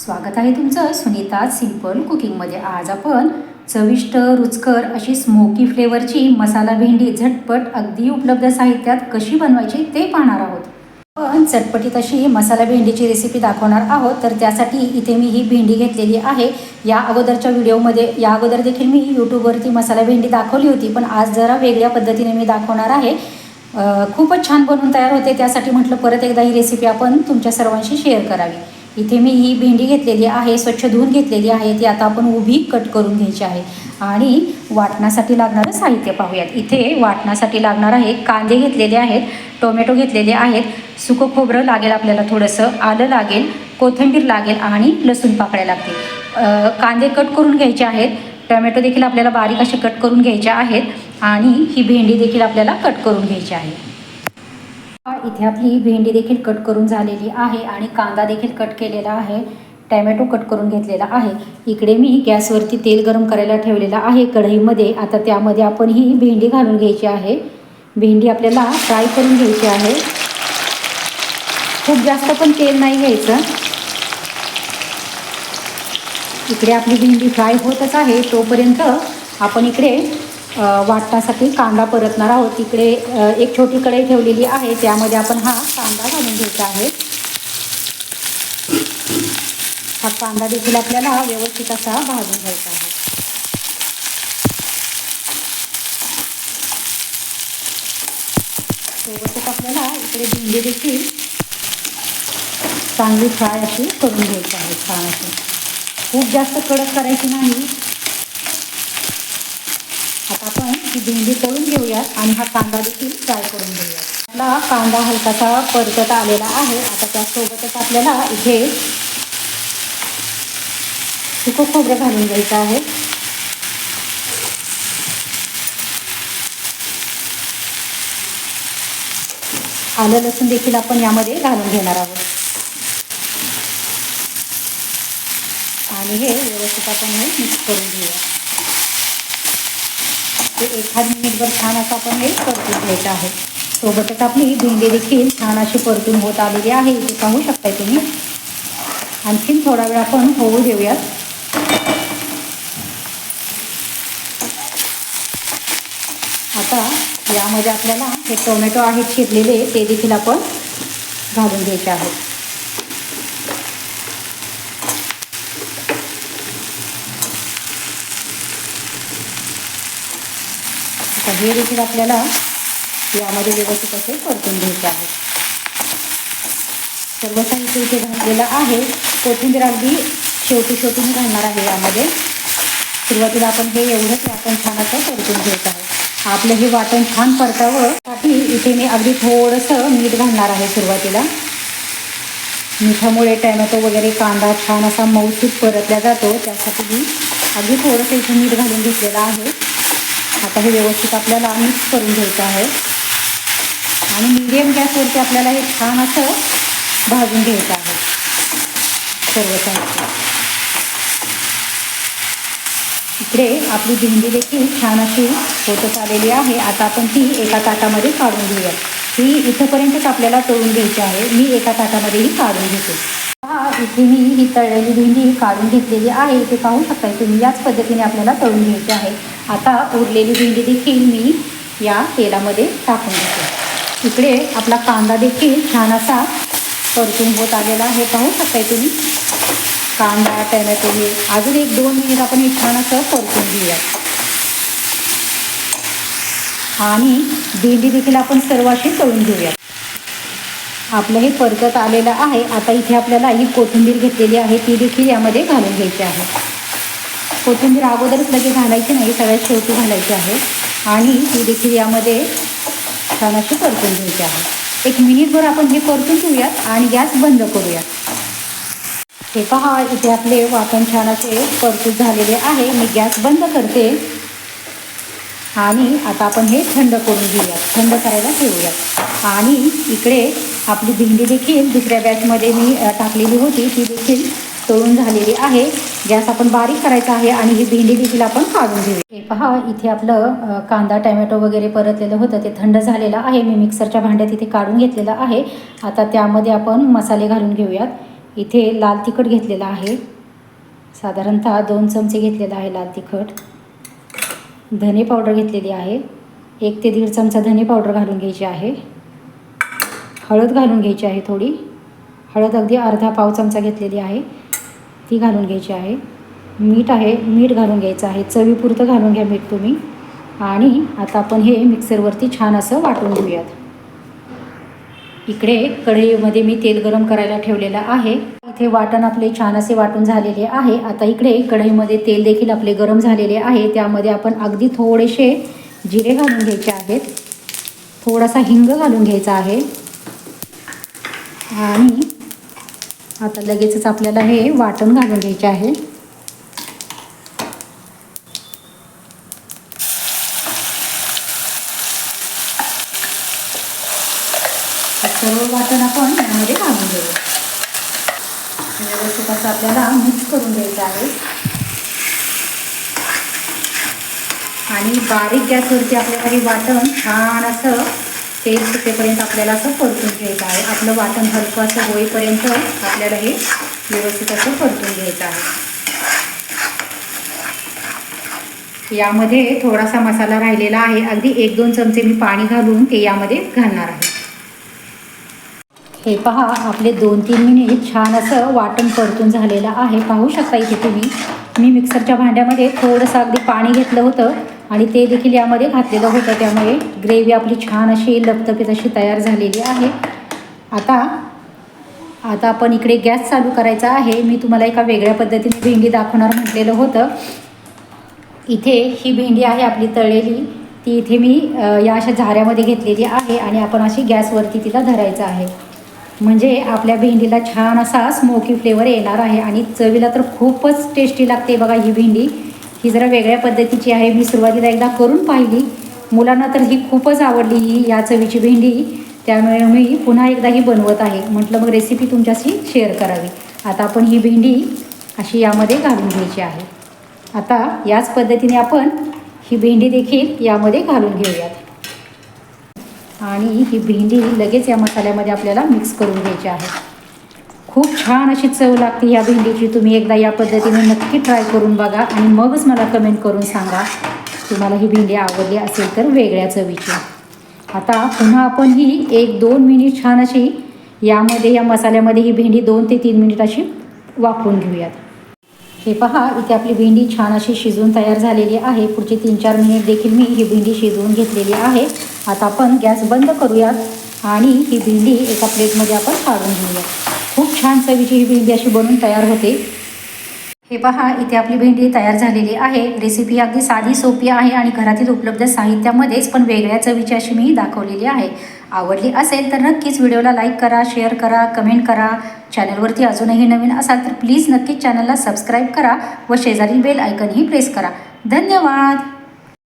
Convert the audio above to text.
स्वागत आहे तुमचं सुनीता सिंपल कुकिंगमध्ये आज आपण चविष्ट रुचकर अशी स्मोकी फ्लेवरची मसाला भेंडी झटपट अगदी उपलब्ध साहित्यात कशी बनवायची ते पाहणार आहोत. पण चटपटीत अशी मसाला भेंडीची रेसिपी दाखवणार आहोत. तर त्यासाठी इथे मी ही भेंडी घेतलेली आहे. या अगोदरच्या व्हिडिओमध्ये या अगोदर देखील मी यूट्यूबवरती मसाला भेंडी दाखवली होती पण आज जरा वेगळ्या पद्धतीने मी दाखवणार आहे. खूपच छान बनवून तयार होते. त्यासाठी म्हटलं परत एकदा ही रेसिपी आपण तुमच्या सर्वांशी शेअर करावी. इथे मी ही भेंडी घेतलेली आहे स्वच्छ धुवून घेतलेली आहे ती आता आपण उभी कट करून घ्यायची आहे. आणि वाटण्यासाठी लागणारं साहित्य पाहूयात. इथे वाटण्यासाठी लागणार आहे कांदे घेतलेले आहेत टोमॅटो घेतलेले आहेत सुकं खोबरं लागेल आपल्याला थोडंसं आलं लागेल कोथिंबीर लागेल आणि लसूण पाकळ्या लागतील. कांदे कट करून घ्यायचे आहेत टोमॅटो देखील आपल्याला बारीक असे कट करून घ्यायचे आहेत आणि ही भेंडी देखील आपल्याला कट करून घ्यायची आहे. इथे आपली भेंडी देखील कट करून झालेली आहे आणि कांदा देखील कट केलेला आहे. टॅमॅटो कट करून घेतलेला आहे. इकडे मी गॅसवरती तेल गरम करायला ठेवलेलं आहे. कढईमध्ये आता त्यामध्ये आपण ही भेंडी घालून घ्यायची आहे. भेंडी आपल्याला फ्राय करून घ्यायची आहे. खूप जास्त पण तेल नाही घ्यायचं. इकडे आपली भेंडी फ्राय होतच आहे. तोपर्यंत आपण इकडे वाटण्यासाठी कांदा परतणार आहोत. इकडे एक छोटी कढई ठेवलेली आहे. त्यामध्ये आपण हा कांदा घालून घ्यायचा आहे. हा कांदा देखील आपल्याला व्यवस्थित असा भाजून घ्यायचा आहे. व्यवस्थित आपल्याला इकडे भेंडी देखील चांगली फ्राय अशी करून घ्यायची आहे छान अशी. खूप जास्त कडक करायची नाही. आपण ही भेंडी तळून घेऊयात आणि हा कांदा देखील फ्राय करून घेऊयात. आपला कांदा हलकासा परतत आलेला आहे. आता त्यासोबतच आपल्याला इथे सुकं खोबरं घालून घ्यायचं आहे. आलं लसूण देखील आपण यामध्ये घालून घेणार आहोत. आणि हे व्यवस्थित आपण हे मिक्स करून घेऊया ते एखाद मिनिटभर छान असं आपण हे परतून घ्यायचं आहे. सोबतच आपली भेंडी देखील छान अशी परतून होत आलेली आहे. इथे पाहू शकताय तुम्ही. आणखीन थोडा वेळ आपण होऊ देऊयात. आता यामध्ये आपल्याला हे टोमॅटो आहेत चिरलेले ते देखील आपण घालून घ्यायचे आहेत. हे देखील आपल्याला यामध्ये व्यवस्थित असे परतून घ्यायचे आहे. सर्व साहित्य इथे घातलेलं आहे. कोथिंबीर अगदी शेवटी शेवटी मी घालणार आहे यामध्ये. सुरुवातीला आपण हे एवढंच आपण छान असं परतून घ्यायचं आहे. आपलं हे वाटण छान परतावं साठी इथे मी अगदी थोडंसं मीठ घालणार आहे सुरुवातीला. मिठामुळे टॅमॅटो वगैरे कांदा छान असा मऊसूत परतला जातो. त्यासाठी मी अगदी थोडंसं इथे मीठ घालून घेतलेलं आहे. आता हे व्यवस्थित आपल्याला मिक्स करून घ्यायचं आहे. आणि मिडियम गॅसवरती आपल्याला हे छान असं भाजून घ्यायचं आहे. सर्व साहित्य इकडे आपली भेंडी देखील छान अशी होतच आलेली आहे. आता आपण ती एका ताटामध्ये काढून घेऊया. ही इथंपर्यंतच आपल्याला तळून घ्यायची आहे. मी एका ताटामध्येही काढून घेते. हा इथे मी ही तळलेली भेंडी काढून घेतलेली आहे. इथे पाहू शकता तुम्ही याच पद्धतीने आपल्याला तळून घ्यायची आहे. आता उरलेली भेंडी देखील मी या तेलामध्ये टाकून घेते. इकडे आपला कांदा देखील छान असा परतून होत आलेला आहे. पाहू शकताय तुम्ही? कांदा टॅमॅटो हे अजून एक दोन मिनिट आपण हे छान असं परतून घेऊया. आणि भेंडी देखील आपण सर्व अशी तळून घेऊया. आपलं हे परतत आलेलं आहे. आता इथे आपल्याला ही कोथिंबीर घेतलेली आहे. ती देखील यामध्ये घालून घ्यायची आहे. कोथिंबीर अगोदरच लगेच घालायची नाही सगळ्यात शेवटी घालायची आहे. आणि ती देखील यामध्ये छान अशी परतून घ्यायची आहे. एक मिनिटभर आपण हे परतून घेऊयात आणि गॅस बंद करूयात. हे पहा इथे आपले वाटण छान असे परतून झालेले आहे. मी गॅस बंद करते. आणि आता आपण हे थंड करून घेऊयात. थंड करायला ठेवूयात. आणि इकडे आपली भेंडी देखील दुसऱ्या बॅचमध्ये मी टाकलेली होती. ती देखील तळून झालेली आहे. गॅस आपण बारीक करायचा आहे आणि ही भेंडी देखील आपण काढून घेऊ हे पहा इथे आपलं कांदा टॅमॅटो वगैरे परतलेलं होतं. ते थंड झालेलं आहे. मी मिक्सरच्या भांड्यात इथे काढून घेतलेलं आहे. आता त्यामध्ये आपण मसाले घालून घेऊयात. इथे लाल तिखट घेतलेलं आहे. साधारणतः दोन चमचे घेतलेलं आहे लाल तिखट. धने पावडर घेतलेली आहे. एक ते दीड चमचा धने पावडर घालून घ्यायची आहे. हळद घालून घ्यायची आहे थोडी. हळद अगदी अर्धा पाव चमचा घेतलेली आहे. ती घालून घ्यायची आहे मीठ आहे मीठ घालून घ्यायचं आहे चवीपुरतं घालून घ्या मीठ तुम्ही. आणि आता आपण हे मिक्सरवरती छान असं वाटून घेऊयात. इकडे कढईमध्ये मी तेल गरम करायला ठेवलेलं आहे. इथे वाटण आपले छान असे वाटून झालेले आहे. आता इकडे कढईमध्ये तेल देखील आपले गरम झालेले आहे. त्यामध्ये आपण अगदी थोडेसे जिरे घालून घ्यायचे आहेत. थोडासा हिंग घालून घ्यायचा आहे. आणि आता लगेचच आपल्याला हे वाटण घालून घ्यायचे आहे. सर्व वाटण आपण यामध्ये घालून घेऊ. व्यवस्थित असं आपल्याला मिक्स करून घ्यायचं आहे. आणि बारीक गॅसवरती आपल्याला हे वाटण छान असं ते सुटेपर्यंत आपल्याला असं परतून घ्यायचं आहे. आपलं वाटण हलकं असं होईपर्यंत आपल्याला हे व्यवस्थित असं परतून घ्यायचं आहे. यामध्ये थोडासा मसाला राहिलेला आहे. अगदी एक दोन चमचे मी पाणी घालून ते यामध्ये घालणार आहे. हे पहा आपले दोन तीन मिनिट छान असं वाटण परतून झालेलं आहे. पाहू शकता इथे तुम्ही. मी मिक्सरच्या भांड्यामध्ये थोडंसं अगदी पाणी घेतलं होतं. आणि ते देखील यामध्ये घातलेलं होतं. त्यामुळे ग्रेव्ही आपली छान अशी लपतपीत अशी तयार झालेली आहे. आता आता आपण इकडे गॅस चालू करायचा आहे. मी तुम्हाला एका वेगळ्या पद्धतीने भेंडी दाखवणार म्हटलेलं होतं. इथे ही भेंडी आहे आपली तळलेली. ती इथे मी या अशा झाऱ्यामध्ये घेतलेली आहे आणि आपण अशी गॅसवरती तिला धरायचं आहे. म्हणजे आपल्या भेंडीला छान असा स्मोकी फ्लेवर येणार आहे आणि चवीला तर खूपच टेस्टी लागते बघा ही भेंडी. ही जरा वेगळ्या पद्धतीची आहे. मी सुरुवातीला एकदा करून पाहिली. मुलांना तर ही खूपच आवडली ही या चवीची भेंडी. त्यामुळे मी पुन्हा एकदा ही बनवत आहे. म्हटलं मग रेसिपी तुमच्याशी शेअर करावी. आता आपण ही भेंडी अशी यामध्ये घालून घ्यायची आहे. आता याच पद्धतीने आपण ही भेंडी देखील यामध्ये घालून घेऊयात. आणि ही भेंडी लगेच या मसाल्यामध्ये आपल्याला मिक्स करून घ्यायची आहे. खूप छान अशी चव लागते ह्या भेंडीची. तुम्ही एकदा या पद्धतीने नक्की ट्राय करून बघा आणि मगच मला कमेंट करून सांगा. तुम्हाला ही भेंडी आवडली असेल तर वेगळ्या चवीची. आता पुन्हा आपण ही एक दोन मिनिट छान अशी यामध्ये या मसाल्यामध्ये ही भेंडी दोन ते तीन मिनिट अशी वाफवून घेऊयात. हे पहा इथे आपली भेंडी छान अशी शिजवून तयार झालेली आहे. पुढचे तीन चार मिनिट देखील मी ही भेंडी शिजवून घेतलेली आहे. आता आपण गॅस बंद करूयात आणि ही भेंडी एका प्लेटमध्ये आपण काढून घेऊयात. छान चवीची ही भेंडी अशी बनून तयार होते. हे पहा इथे आपली भेंडी तयार झालेली आहे. रेसिपी अगदी साधी सोपी आहे आणि घरातील उपलब्ध साहित्यामध्येच पण वेगळ्या चवीची अशी मी दाखवलेली आहे. आवडली असेल तर नक्कीच व्हिडिओला लाईक करा शेअर करा कमेंट करा. चॅनलवरती अजूनही नवीन असाल तर प्लीज नक्कीच चॅनलला सबस्क्राईब करा व शेजारील बेल आयकनही प्रेस करा. धन्यवाद!